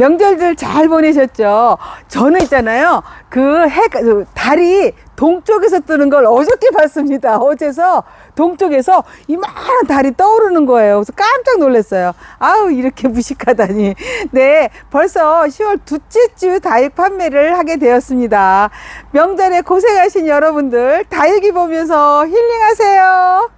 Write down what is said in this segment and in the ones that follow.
명절들 잘 보내셨죠? 저는 있잖아요. 그 해, 그 달이 동쪽에서 뜨는 걸 어저께 봤습니다. 어제서 동쪽에서 이만한 달이 떠오르는 거예요. 그래서 깜짝 놀랐어요. 아우, 이렇게 무식하다니. 네, 벌써 10월 둘째 주 다육 판매를 하게 되었습니다. 명절에 고생하신 여러분들 다육이 보면서 힐링하세요.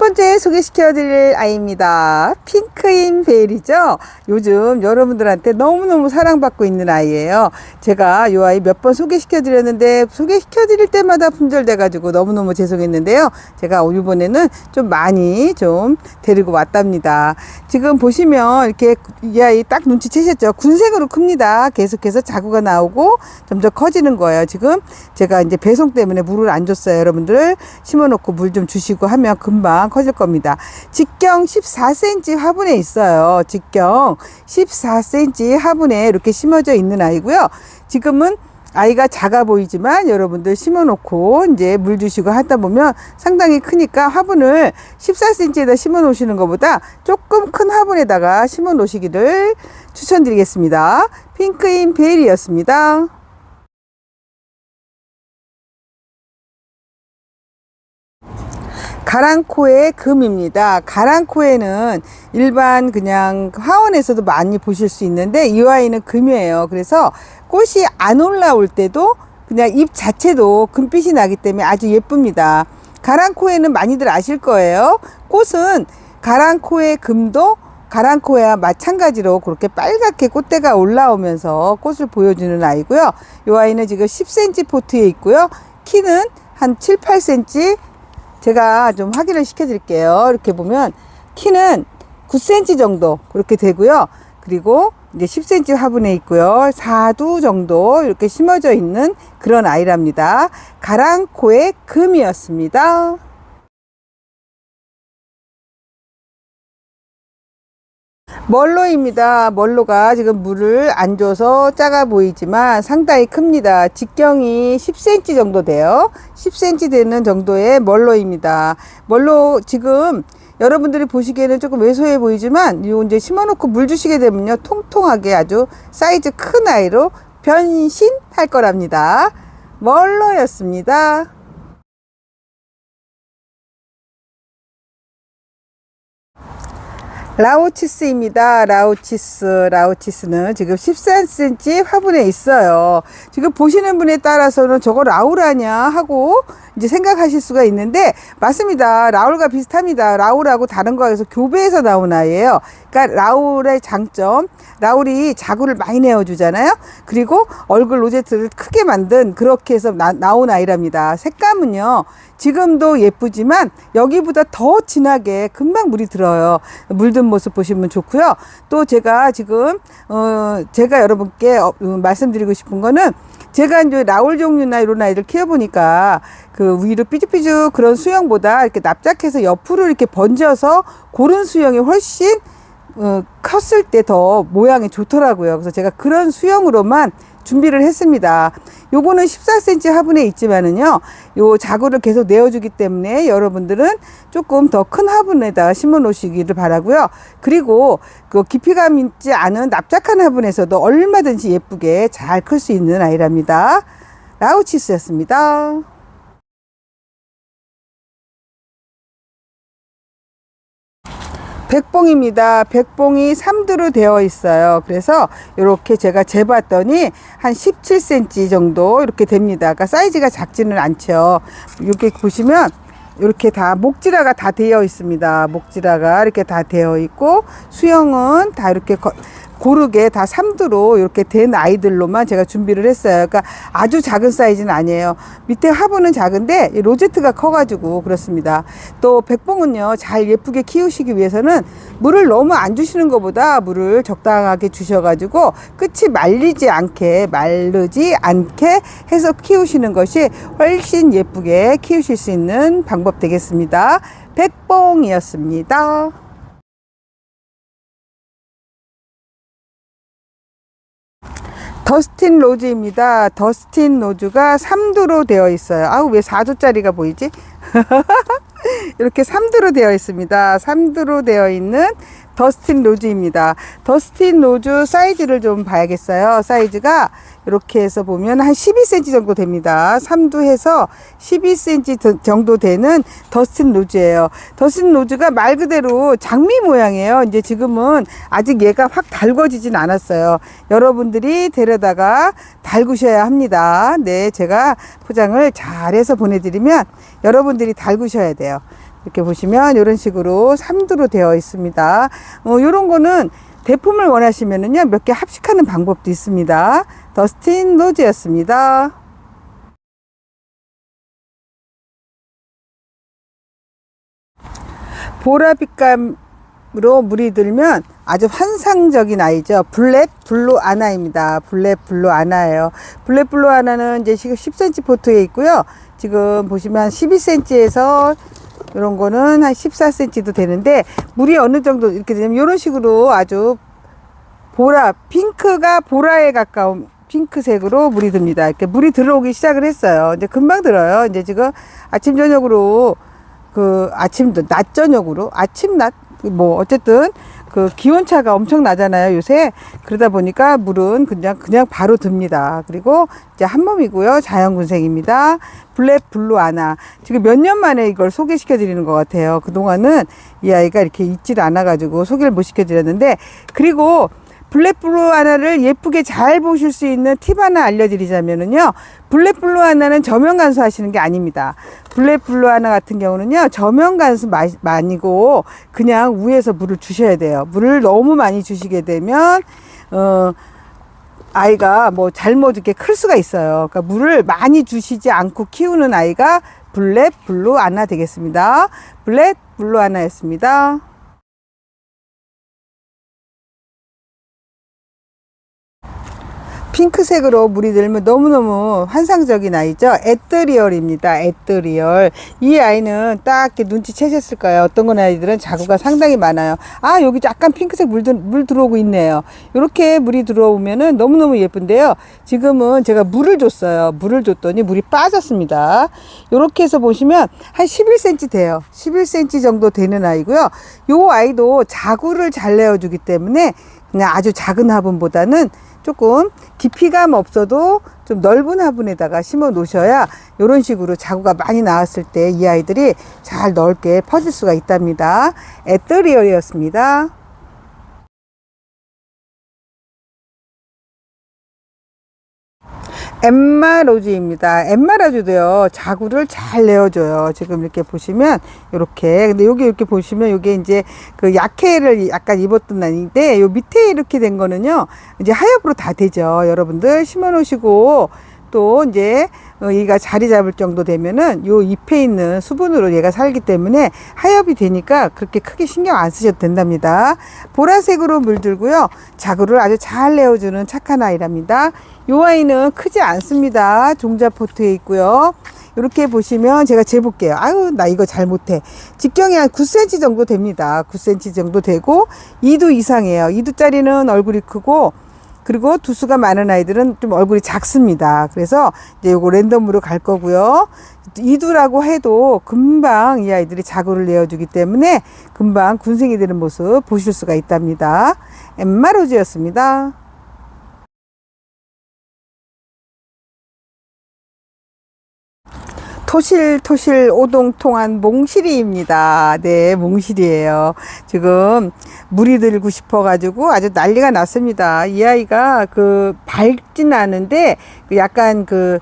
번째 소개시켜 드릴 아이입니다. 핑크인 베일이죠. 요즘 여러분들한테 너무너무 사랑받고 있는 아이예요. 제가 이 아이 몇 번 소개시켜 드렸는데 소개시켜 드릴 때마다 품절돼 가지고 너무너무 죄송했는데요. 제가 이번에는 좀 많이 좀 데리고 왔답니다. 지금 보시면 이렇게 이 아이 딱 눈치채셨죠? 군색으로 큽니다. 계속해서 자구가 나오고 점점 커지는 거예요. 지금 제가 이제 배송 때문에 물을 안 줬어요. 여러분들 심어 놓고 물 좀 주시고 하면 금방 커질 겁니다. 직경 14cm 화분에 있어요. 직경 14cm 화분에 이렇게 심어져 있는 아이고요. 지금은 아이가 작아 보이지만 여러분들 심어놓고 이제 물 주시고 하다 보면 상당히 크니까 화분을 14cm에다 심어 놓으시는 것보다 조금 큰 화분에다가 심어 놓으시기를 추천드리겠습니다. 핑크인 베일이었습니다. 가랑코의 금입니다. 가랑코에는 일반 그냥 화원에서도 많이 보실 수 있는데 이 아이는 금이에요. 그래서 꽃이 안 올라올 때도 그냥 잎 자체도 금빛이 나기 때문에 아주 예쁩니다. 가랑코에는 많이들 아실 거예요. 꽃은 가랑코의 금도 가랑코야 마찬가지로 그렇게 빨갛게 꽃대가 올라오면서 꽃을 보여주는 아이고요. 이 아이는 지금 10cm 포트에 있고요. 키는 한 7, 8cm 제가 좀 확인을 시켜 드릴게요. 이렇게 보면 키는 9cm 정도 그렇게 되고요. 그리고 이제 10cm 화분에 있고요. 4두 정도 이렇게 심어져 있는 그런 아이랍니다. 가랑코의 금이었습니다. 멀로입니다. 멀로가 지금 물을 안 줘서 작아 보이지만 상당히 큽니다. 직경이 10cm 정도 돼요. 10cm 되는 정도의 멀로입니다. 멀로 지금 여러분들이 보시기에는 조금 왜소해 보이지만 요 이제 심어놓고 물 주시게 되면요 통통하게 아주 사이즈 큰 아이로 변신할 거랍니다. 멀로였습니다. 라오치스입니다. 라오치스. 라오치스는 지금 13cm 화분에 있어요. 지금 보시는 분에 따라서는 저거 라울아냐 하고 이제 생각하실 수가 있는데 맞습니다. 라울과 비슷합니다. 라울하고 다른 거에서 교배에서 나온 아이예요. 그러니까 라울의 장점, 라울이 자구를 많이 내어주잖아요. 그리고 얼굴 로제트를 크게 만든 그렇게 해서 나, 나온 아이랍니다. 색감은요. 지금도 예쁘지만 여기보다 더 진하게 금방 물이 들어요. 물든 모습 보시면 좋고요. 또 제가 지금 어 제가 여러분께 어, 음, 말씀드리고 싶은 거는 제가 이제 라울 종류나 이런 아이들 키워보니까 그 위로 삐죽삐죽 그런 수영보다 이렇게 납작해서 옆으로 이렇게 번져서 고른 수영이 훨씬 어, 컸을 때 더 모양이 좋더라고요. 그래서 제가 그런 수영으로만 준비를 했습니다. 요거는 14cm 화분에 있지만은요, 요 자구를 계속 내어주기 때문에 여러분들은 조금 더 큰 화분에다 심어 놓으시기를 바라고요. 그리고 그 깊이감 있지 않은 납작한 화분에서도 얼마든지 예쁘게 잘 클 수 있는 아이랍니다. 라우치스였습니다. 백봉입니다. 백봉이 3두로 되어 있어요. 그래서 이렇게 제가 재봤더니 한 17cm 정도 이렇게 됩니다. 그러니까 사이즈가 작지는 않죠. 이렇게 보시면 이렇게 다 목지라가 다 되어 있습니다. 목지라가 이렇게 다 되어 있고 수영은 다 이렇게 거- 고르게 다 3두로 이렇게 된 아이들로만 제가 준비를 했어요. 그러니까 아주 작은 사이즈는 아니에요. 밑에 화분은 작은데 이 로제트가 커가지고 그렇습니다. 또 백봉은요, 잘 예쁘게 키우시기 위해서는 물을 너무 안 주시는 것보다 물을 적당하게 주셔가지고 끝이 말리지 않게, 마르지 않게 해서 키우시는 것이 훨씬 예쁘게 키우실 수 있는 방법 되겠습니다. 백봉이었습니다. 더스틴 로즈입니다. 더스틴 로즈가 3두로 되어 있어요. 아우, 왜 4두짜리가 보이지? 이렇게 3두로 되어 있습니다. 3두로 되어 있는 더스틴 로즈입니다. 더스틴 로즈 사이즈를 좀 봐야겠어요. 사이즈가 이렇게 해서 보면 한 12cm 정도 됩니다. 3두 해서 12cm 정도 되는 더스틴 로즈예요. 더스틴 로즈가 말 그대로 장미 모양이에요. 이제 지금은 아직 얘가 확 달궈지진 않았어요. 여러분들이 데려다가 달구셔야 합니다. 네, 제가 포장을 잘해서 보내드리면 여러분들이 달구셔야 돼요. 이렇게 보시면 이런 식으로 3두로 되어 있습니다. 어, 이런 거는 대품을 원하시면은요, 몇 개 합식하는 방법도 있습니다. 더스틴 로즈였습니다. 보라빛감으로 물이 들면 아주 환상적인 아이죠. 블랙 블루 아나입니다. 블랙 블루 아나예요. 블랙 블루 아나는 이제 지금 10cm 포트에 있고요. 지금 보시면 12cm에서 이런 거는 한 14cm도 되는데 물이 어느 정도 이렇게 되면 이런 식으로 아주 보라 핑크가 보라에 가까운 핑크색으로 물이 듭니다. 이렇게 물이 들어오기 시작을 했어요. 이제 금방 들어요. 이제 지금 아침 저녁으로 그 아침도 낮 저녁으로 아침 낮 뭐 어쨌든 그 기온차가 엄청 나잖아요 요새. 그러다 보니까 물은 그냥 그냥 바로 듭니다. 그리고 이제 한 몸이고요. 자연군생입니다. 블랙 블루 아나. 지금 몇 년 만에 이걸 소개시켜 드리는 것 같아요. 그 동안은 이 아이가 이렇게 있질 않아 가지고 소개를 못 시켜 드렸는데 그리고 블랙블루 하나를 예쁘게 잘 보실 수 있는 팁 하나 알려드리자면은요. 블랙블루 하나는 저면 간수 하시는 게 아닙니다. 블랙블루 하나 같은 경우는요. 저면 간수 마, 아니고 그냥 위에서 물을 주셔야 돼요. 물을 너무 많이 주시게 되면 어 아이가 뭐 잘못 이렇게 클 수가 있어요. 그러니까 물을 많이 주시지 않고 키우는 아이가 블랙 블루 하나 되겠습니다. 블랙 블루 하나였습니다. 핑크색으로 물이 들면 너무너무 환상적인 아이죠. 에뜨리얼입니다. 에뜨리얼. 이 아이는 딱 눈치채셨을 거예요. 어떤 건 아이들은 자구가 상당히 많아요. 아, 여기 약간 핑크색 물, 들, 물 들어오고 있네요. 이렇게 물이 들어오면은 너무너무 예쁜데요. 지금은 제가 물을 줬어요. 물을 줬더니 물이 빠졌습니다. 이렇게 해서 보시면 한 11cm 돼요. 11cm 정도 되는 아이고요. 요 아이도 자구를 잘 내어주기 때문에 그냥 아주 작은 화분보다는 조금 깊이감 없어도 좀 넓은 화분에다가 심어 놓으셔야 이런 식으로 자구가 많이 나왔을 때 이 아이들이 잘 넓게 퍼질 수가 있답니다. 에뜨리얼이었습니다. 엠마로즈입니다. 엠마로즈도요, 자구를 잘 내어줘요. 지금 이렇게 보시면, 이렇게. 근데 여기 이렇게 보시면, 이게 이제 그 약해를 약간 입었던 날인데, 요 밑에 이렇게 된 거는요, 이제 하엽으로 다 되죠. 여러분들 심어 놓으시고, 또 이제 어, 얘가 자리 잡을 정도 되면은 요 잎에 있는 수분으로 얘가 살기 때문에 하엽이 되니까 그렇게 크게 신경 안 쓰셔도 된답니다. 보라색으로 물들고요. 자구를 아주 잘 내어주는 착한 아이랍니다. 요 아이는 크지 않습니다. 종자 포트에 있고요. 이렇게 보시면 제가 재볼게요. 아유, 나 이거 잘 못해. 직경이 한 9cm 정도 됩니다. 9cm 정도 되고, 2두 이상이에요. 2두짜리는 얼굴이 크고, 그리고 두수가 많은 아이들은 좀 얼굴이 작습니다. 그래서 이제 요거 랜덤으로 갈 거고요. 이두라고 해도 금방 이 아이들이 자구를 내어주기 때문에 금방 군생이 되는 모습 보실 수가 있답니다. 엠마로즈였습니다. 토실토실 오동통한 몽실이입니다. 네, 몽실이에요. 지금 물이 들고 싶어가지고 아주 난리가 났습니다. 이 아이가 그 밝진 않은데 그 약간 그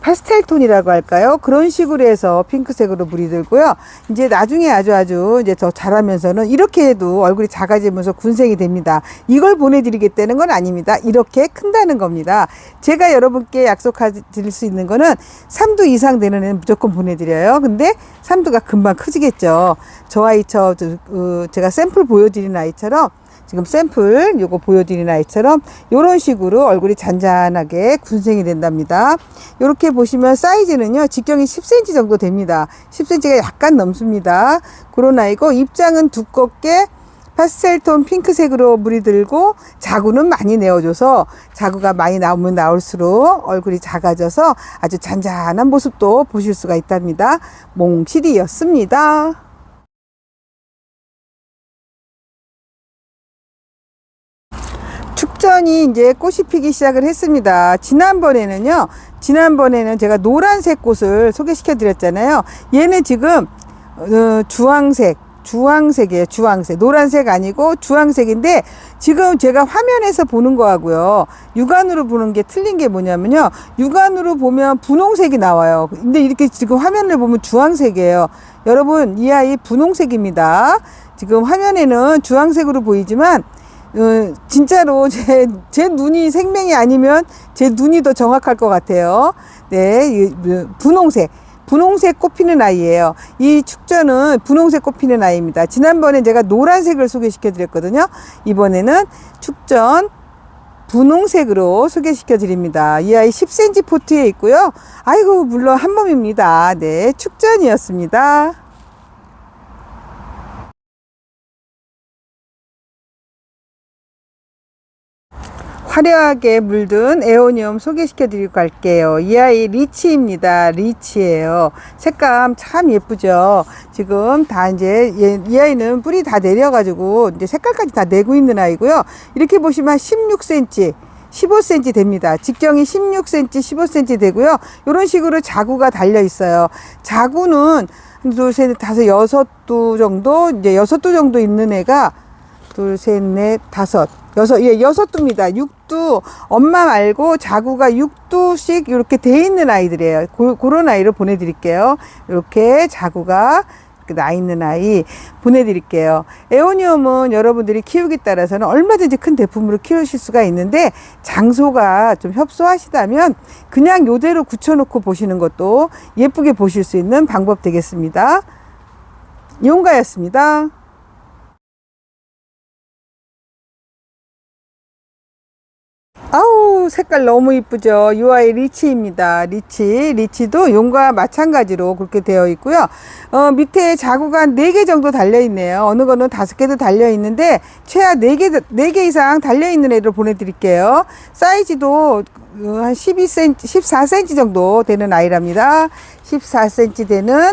파스텔 톤이라고 할까요? 그런 식으로 해서 핑크색으로 물이 들고요. 이제 나중에 아주 아주 이제 더 자라면서는 이렇게 해도 얼굴이 작아지면서 군생이 됩니다. 이걸 보내드리겠다는 건 아닙니다. 이렇게 큰다는 겁니다. 제가 여러분께 약속드릴 수 있는 거는 3두 이상 되는 애는 무조건 보내드려요. 근데 3두가 금방 커지겠죠. 저 아이, 저, 어, 제가 샘플 보여드린 아이처럼 지금 샘플 요거 보여드린 아이처럼 요런 식으로 얼굴이 잔잔하게 군생이 된답니다. 요렇게 보시면 사이즈는요 직경이 10cm 정도 됩니다. 10cm가 약간 넘습니다. 그런 아이고 입장은 두껍게 파스텔톤 핑크색으로 물이 들고 자구는 많이 내어줘서 자구가 많이 나오면 나올수록 얼굴이 작아져서 아주 잔잔한 모습도 보실 수가 있답니다. 몽실이었습니다. 축전이 이제 꽃이 피기 시작을 했습니다. 지난번에는요, 지난번에는 제가 노란색 꽃을 소개시켜 드렸잖아요. 얘는 지금, 어, 주황색, 주황색이에요. 주황색. 노란색 아니고 주황색인데 지금 제가 화면에서 보는 거하고요. 육안으로 보는 게 틀린 게 뭐냐면요. 육안으로 보면 분홍색이 나와요. 근데 이렇게 지금 화면을 보면 주황색이에요. 여러분, 이 아이 분홍색입니다. 지금 화면에는 주황색으로 보이지만 어, 진짜로 제, 제 눈이 생명이 아니면 제 눈이 더 정확할 것 같아요. 네, 분홍색. 분홍색 꽃피는 아이예요. 이 축전은 분홍색 꽃피는 아이입니다. 지난번에 제가 노란색을 소개시켜 드렸거든요. 이번에는 축전 분홍색으로 소개시켜 드립니다. 이 아이 10cm 포트에 있고요. 아이고, 물론 한 몸입니다. 네, 축전이었습니다. 화려하게 물든 에오니움 소개시켜 드리고 갈게요. 이 아이 리치입니다. 리치예요. 색감 참 예쁘죠. 지금 다 이제 얘- 이 아이는 뿌리 다 내려가지고 이제 색깔까지 다 내고 있는 아이고요. 이렇게 보시면 16cm. 15cm 됩니다. 직경이 16cm, 15cm 되고요. 이런 식으로 자구가 달려 있어요. 자구는 한 둘, 셋, 넷, 다섯, 여섯 두 정도, 이제 여섯 두 정도 있는 애가 둘, 셋, 넷, 다섯, 여섯, 예, 여섯 두입니다. 육두, 엄마 말고 자구가 육두씩 이렇게 돼 있는 아이들이에요. 고, 그런 아이를 보내드릴게요. 이렇게 자구가 나 있는 아이 보내드릴게요. 에오니움은 여러분들이 키우기 따라서는 얼마든지 큰 대품으로 키우실 수가 있는데 장소가 좀 협소하시다면 그냥 요대로 굳혀놓고 보시는 것도 예쁘게 보실 수 있는 방법 되겠습니다. 용가였습니다. 아우 색깔 너무 이쁘죠 이 아이 리치입니다 리치 리치도 용과 마찬가지로 그렇게 되어 있고요 어, 밑에 자구가 한 4개 정도 달려 있네요 어느 거는 5개도 달려 있는데 최하 4개 4개 이상 달려 있는 애를 보내드릴게요 사이즈도 어, 한 12cm 14cm 정도 되는 아이랍니다 14cm 되는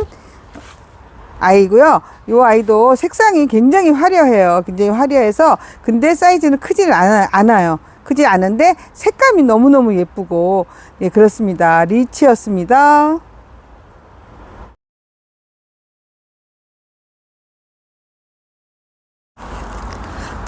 아이고요. 이 아이도 색상이 굉장히 화려해요. 굉장히 화려해서 근데 사이즈는 크지는 않아, 않아요. 크지 않은데 색감이 너무너무 예쁘고 예 그렇습니다. 리치였습니다.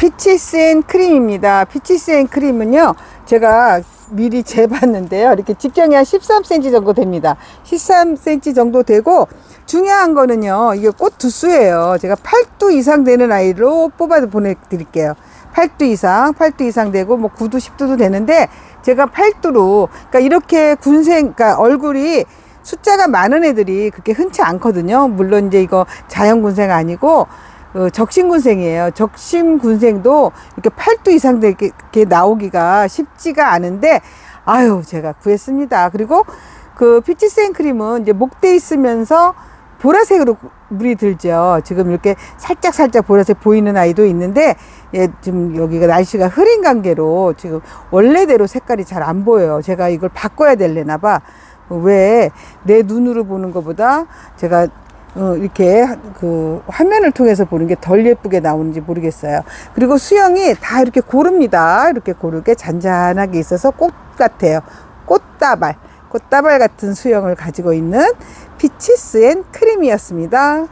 피치스 앤 크림입니다. 피치스 앤 크림은요, 제가 미리 재봤는데요. 이렇게 직경이 한 13cm 정도 됩니다. 13cm 정도 되고, 중요한 거는요, 이게 꽃 두수예요. 제가 8두 이상 되는 아이로 뽑아서 보내드릴게요. 8두 이상, 8두 이상 되고, 뭐 9두, 10두도 되는데, 제가 8두로, 그러니까 이렇게 군생, 그러니까 얼굴이 숫자가 많은 애들이 그렇게 흔치 않거든요. 물론 이제 이거 자연군생 아니고, 어, 적심군생이에요. 적심군생도 이렇게 8두 이상 되게 나오기가 쉽지가 않은데, 아유, 제가 구했습니다. 그리고 그 피치생 크림은 이제 목대 있으면서 보라색으로 물이 들죠. 지금 이렇게 살짝 살짝 보라색 보이는 아이도 있는데, 예, 지금 여기가 날씨가 흐린 관계로 지금 원래대로 색깔이 잘 안 보여요. 제가 이걸 바꿔야 될래나 봐. 왜 내 눈으로 보는 것보다 제가 어, 이렇게 그 화면을 통해서 보는 게 덜 예쁘게 나오는지 모르겠어요. 그리고 수영이 다 이렇게 고릅니다. 이렇게 고르게 잔잔하게 있어서 꽃 같아요. 꽃다발, 꽃다발 같은 수영을 가지고 있는 피치스 앤 크림이었습니다.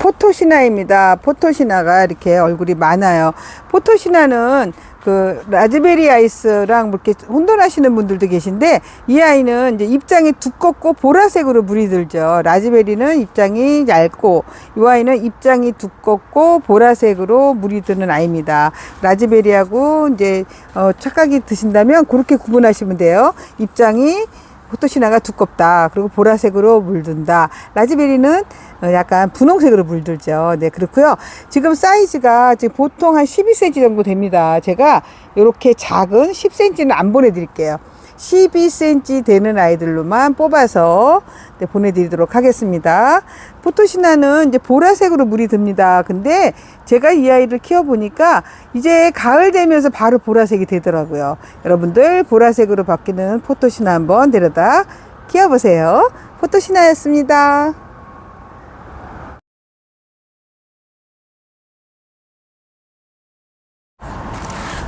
포토시나입니다. 포토시나가 이렇게 얼굴이 많아요. 포토시나는 그 라즈베리 아이스랑 뭐 이렇게 혼돈하시는 분들도 계신데 이 아이는 이제 입장이 두껍고 보라색으로 물이 들죠. 라즈베리는 입장이 얇고 이 아이는 입장이 두껍고 보라색으로 물이 드는 아이입니다. 라즈베리하고 이제 어 착각이 드신다면 그렇게 구분하시면 돼요. 입장이 포토시나가 두껍다. 그리고 보라색으로 물든다. 라즈베리는 어, 약간 분홍색으로 물들죠. 네, 그렇고요. 지금 사이즈가 지금 보통 한 12cm 정도 됩니다. 제가 이렇게 작은 10cm는 안 보내드릴게요. 12cm 되는 아이들로만 뽑아서 네, 보내드리도록 하겠습니다. 포토시나는 이제 보라색으로 물이 듭니다. 근데 제가 이 아이를 키워보니까 이제 가을 되면서 바로 보라색이 되더라고요. 여러분들 보라색으로 바뀌는 포토시나 한번 데려다 키워보세요. 포토시나였습니다.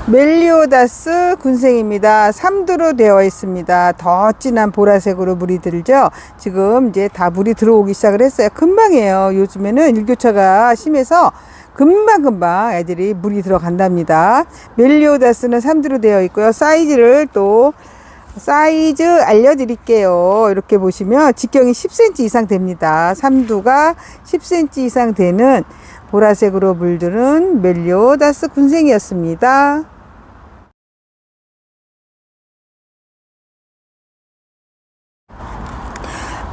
멜리오다스 군생입니다. 3두로 되어 있습니다. 더 진한 보라색으로 물이 들죠. 지금 이제 다 물이 들어오기 시작을 했어요. 금방이에요. 요즘에는 일교차가 심해서 금방금방 애들이 물이 들어간답니다. 멜리오다스는 3두로 되어 있고요. 사이즈를 또 사이즈 알려드릴게요. 이렇게 보시면 직경이 10cm 이상 됩니다. 3두가 10cm 이상 되는 보라색으로 물드는 멜리오다스 군생이었습니다.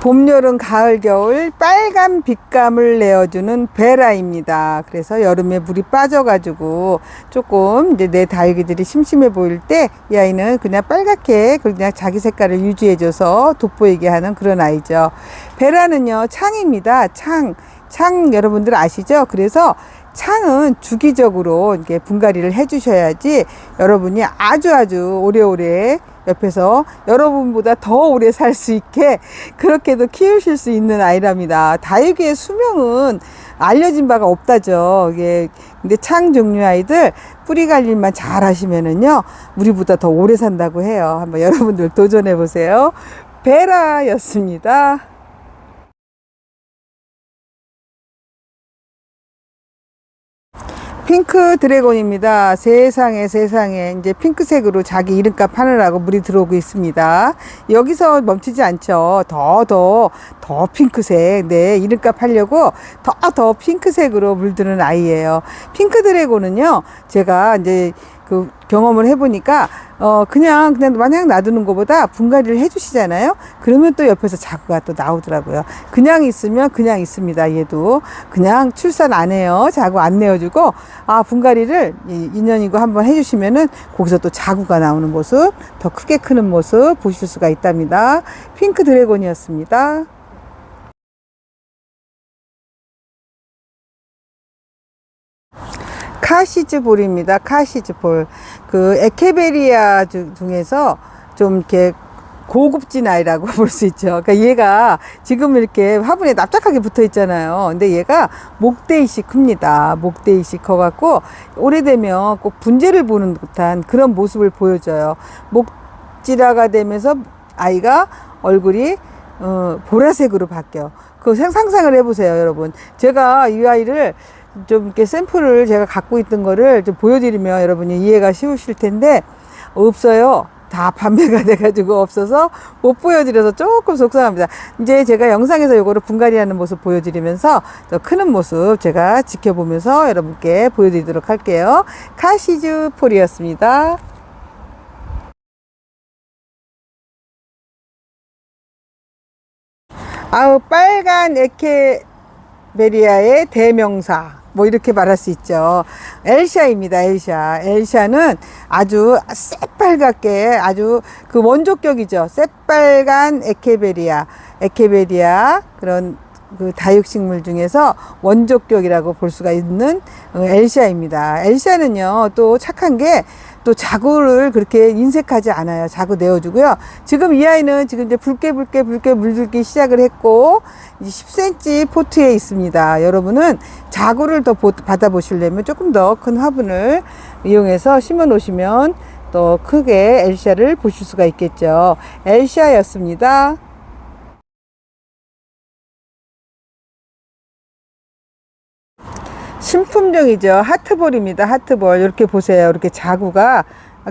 봄, 여름, 가을, 겨울 빨간 빛감을 내어주는 베라입니다. 그래서 여름에 물이 빠져가지고 조금 이제 내 다육이들이 심심해 보일 때 이 아이는 그냥 빨갛게 그냥 자기 색깔을 유지해줘서 돋보이게 하는 그런 아이죠. 베라는요, 창입니다. 창. 창 여러분들 아시죠? 그래서 창은 주기적으로 이렇게 분갈이를 해주셔야지 여러분이 아주 아주 오래오래 옆에서 여러분보다 더 오래 살 수 있게 그렇게도 키우실 수 있는 아이랍니다. 다육이의 수명은 알려진 바가 없다죠. 이게 근데 창 종류 아이들 뿌리 관리만 잘 하시면은요 우리보다 더 오래 산다고 해요. 한번 여러분들 도전해 보세요. 베라였습니다. 핑크 드래곤입니다. 세상에 세상에 이제 핑크색으로 자기 이름값 하느라고 물이 들어오고 있습니다. 여기서 멈추지 않죠. 더 더더 핑크색. 네 이름값 하려고 더더 핑크색으로 물드는 아이예요. 핑크 드래곤은요. 제가 이제 그 경험을 해보니까 어 그냥 그냥 마냥 놔두는 것보다 분갈이를 해주시잖아요. 그러면 또 옆에서 자구가 또 나오더라고요. 그냥 있으면 그냥 있습니다. 얘도 그냥 출산 안 해요. 자구 안 내어주고 아 분갈이를 2년이고 한번 해주시면은 거기서 또 자구가 나오는 모습, 더 크게 크는 모습 보실 수가 있답니다. 핑크 드래곤이었습니다. 카시즈 볼입니다. 카시즈 볼. 그 에케베리아 주- 중에서 좀 이렇게 고급진 아이라고 볼 수 있죠. 그러니까 얘가 지금 이렇게 화분에 납작하게 붙어 있잖아요. 근데 얘가 목대이씩 큽니다. 목대이씩 커갖고 오래되면 꼭 분재를 보는 듯한 그런 모습을 보여줘요. 목질화가 되면서 아이가 얼굴이 어, 보라색으로 바뀌어. 그 상- 상상을 해보세요, 여러분. 제가 이 아이를 좀 이렇게 샘플을 제가 갖고 있던 거를 좀 보여드리면 여러분이 이해가 쉬우실 텐데 없어요. 다 판매가 돼가지고 없어서 못 보여드려서 조금 속상합니다. 이제 제가 영상에서 요거를 분갈이하는 모습 보여드리면서 더 크는 모습 제가 지켜보면서 여러분께 보여드리도록 할게요. 카시즈 폴이었습니다. 아우 빨간 에케베리아의 대명사 뭐 이렇게 말할 수 있죠. 엘샤입니다. 엘샤. 엘샤는 아주 새빨갛게 아주 그 원조격이죠. 새빨간 에케베리아. 에케베리아 그런 그 다육식물 중에서 원조격이라고 볼 수가 있는 어, 엘샤입니다. 엘샤는요 또 착한 게 또 자구를 그렇게 인색하지 않아요. 자구 내어주고요. 지금 이 아이는 지금 이제 붉게 붉게 붉게 물들기 시작을 했고 이제 10cm 포트에 있습니다. 여러분은 자구를 더 보- 받아보시려면 조금 더 큰 화분을 이용해서 심어 놓으시면 더 크게 엘샤를 보실 수가 있겠죠. 엘샤였습니다. 신품종이죠. 하트볼입니다. 하트볼. 이렇게 보세요. 이렇게 자구가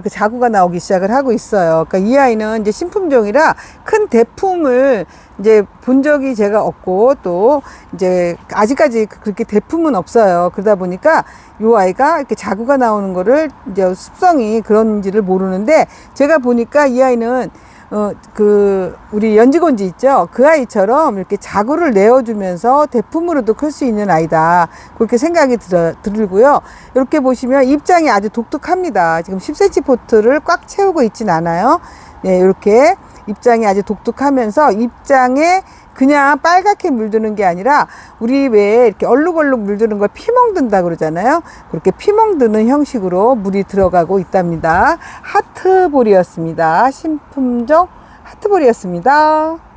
그 자구가 나오기 시작을 하고 있어요. 그러니까 이 아이는 이제 신품종이라 큰 대품을 이제 본 적이 제가 없고 또 이제 아직까지 그렇게 대품은 없어요. 그러다 보니까 이 아이가 이렇게 자구가 나오는 거를 이제 습성이 그런지를 모르는데 제가 보니까 이 아이는 어, 그, 우리 연지곤지 있죠? 그 아이처럼 이렇게 자구를 내어주면서 대품으로도 클 수 있는 아이다. 그렇게 생각이 들어, 들고요. 이렇게 보시면 입장이 아주 독특합니다. 지금 10cm 포트를 꽉 채우고 있진 않아요. 네, 이렇게 입장이 아주 독특하면서 입장에 그냥 빨갛게 물드는 게 아니라 우리 왜 이렇게 얼룩얼룩 물드는 걸 피멍든다 그러잖아요. 그렇게 피멍드는 형식으로 물이 들어가고 있답니다. 하트볼이었습니다. 신품종 하트볼이었습니다.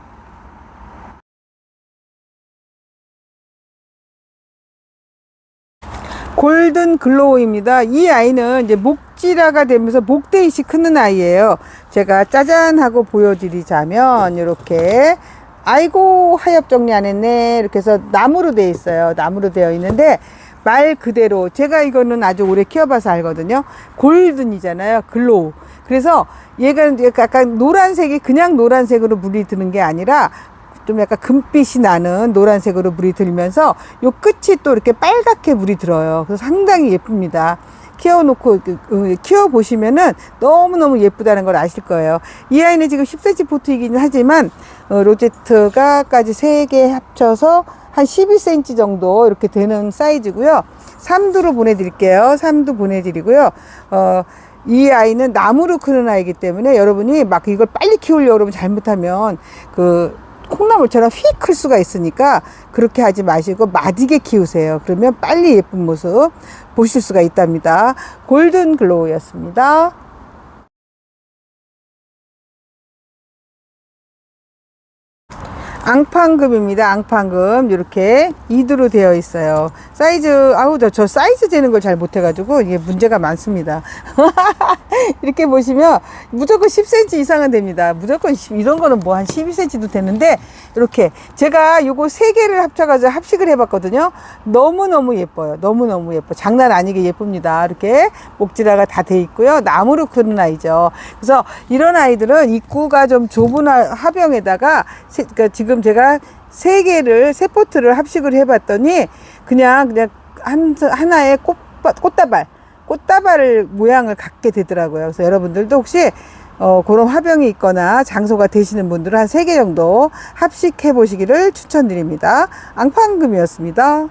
골든 글로우입니다. 이 아이는 이제 목질화가 되면서 목대이시 크는 아이예요. 제가 짜잔 하고 보여드리자면 이렇게 아이고 하엽 정리 안 했네 이렇게 해서 나무로 되어 있어요. 나무로 되어 있는데 말 그대로 제가 이거는 아주 오래 키워봐서 알거든요. 골든이잖아요. 글로우. 그래서 얘가 약간 노란색이 그냥 노란색으로 물이 드는 게 아니라 좀 약간 금빛이 나는 노란색으로 물이 들면서 요 끝이 또 이렇게 빨갛게 물이 들어요. 그래서 상당히 예쁩니다. 키워놓고 그, 그, 키워 보시면은 너무 너무 예쁘다는 걸 아실 거예요. 이 아이는 지금 10cm 포트이긴 하지만 어, 로제트가까지 세 개 합쳐서 한 11cm 정도 이렇게 되는 사이즈고요. 3두로 보내드릴게요. 3두 보내드리고요. 어, 이 아이는 나무로 크는 아이기 때문에 여러분이 막 이걸 빨리 키우려고 그러면 잘못하면 그 콩나물처럼 휙 클 수가 있으니까 그렇게 하지 마시고 마디게 키우세요. 그러면 빨리 예쁜 모습 보실 수가 있답니다. 골든 글로우였습니다. 앙팡금입니다. 앙팡금 이렇게 이두로 되어 있어요. 사이즈 아우 저, 저 사이즈 재는 걸 잘 못해가지고 이게 문제가 많습니다. 이렇게 보시면 무조건 10cm 이상은 됩니다. 무조건 10, 이런 거는 뭐 한 12cm도 되는데 이렇게 제가 요거 세 개를 합쳐가지고 합식을 해봤거든요. 너무 너무 예뻐요. 너무 너무 예뻐. 장난 아니게 예쁩니다. 이렇게 목지라가 다 돼 있고요. 나무로 크는 아이죠. 그래서 이런 아이들은 입구가 좀 좁은 하- 화병에다가 세- 그러니까 지금 제가 세 개를 세 포트를 합식을 해봤더니 그냥 그냥 한 하나의 꽃 꽃다발 꽃다발 모양을 갖게 되더라고요. 그래서 여러분들도 혹시 어, 그런 화병이 있거나 장소가 되시는 분들은 한 세 개 정도 합식해 보시기를 추천드립니다. 앙팡금이었습니다.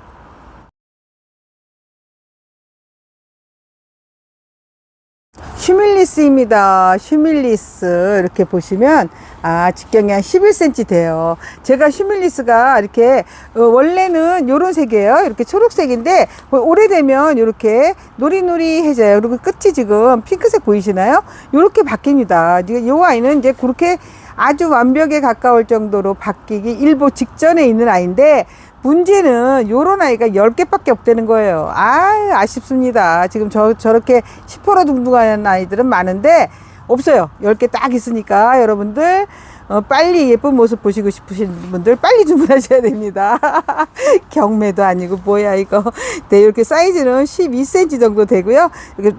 슈밀리스입니다. 슈밀리스 이렇게 보시면 아 직경이 한 11cm 돼요. 제가 슈밀리스가 이렇게 어, 원래는 요런 색이에요. 이렇게 초록색인데 뭐 오래되면 이렇게 노리노리해져요. 그리고 끝이 지금 핑크색 보이시나요? 이렇게 바뀝니다. 이요 아이는 이제 그렇게 아주 완벽에 가까울 정도로 바뀌기 일보 직전에 있는 아이인데 문제는 요런 아이가 10개밖에 없다는 거예요. 아, 아쉽습니다. 지금 저, 저렇게 시퍼러둥둥한 아이들은 많은데 없어요. 10개 딱 있으니까 여러분들 어, 빨리 예쁜 모습 보시고 싶으신 분들 빨리 주문하셔야 됩니다. 경매도 아니고 뭐야 이거. 네, 이렇게 사이즈는 12cm 정도 되고요.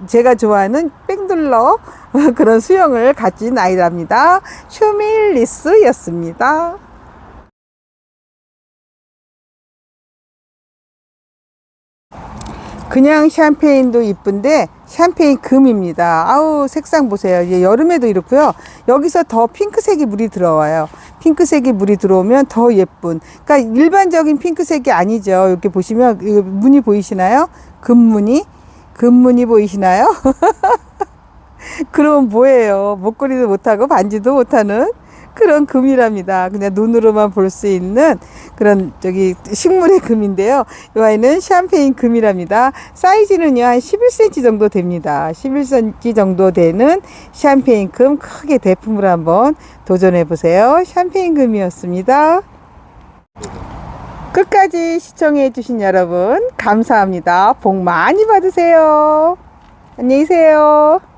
제가 좋아하는 뺑둘러 그런 수영을 가진 아이랍니다. 슈밀리스였습니다. 그냥 샴페인도 이쁜데 샴페인 금입니다. 아우 색상 보세요. 이제 여름에도 이렇고요. 여기서 더 핑크색이 물이 들어와요. 핑크색이 물이 들어오면 더 예쁜. 그러니까 일반적인 핑크색이 아니죠. 이렇게 보시면 무늬 보이시나요? 금무늬? 금무늬 보이시나요? 그럼 뭐예요? 목걸이도 못하고 반지도 못하는 그런 금이랍니다. 그냥 눈으로만 볼 수 있는 그런 저기 식물의 금인데요. 이 아이는 샴페인 금이랍니다. 사이즈는요 한 11cm 정도 됩니다. 11cm 정도 되는 샴페인 금 크게 대품으로 한번 도전해 보세요. 샴페인 금이었습니다. 끝까지 시청해 주신 여러분 감사합니다. 복 많이 받으세요. 안녕히 계세요.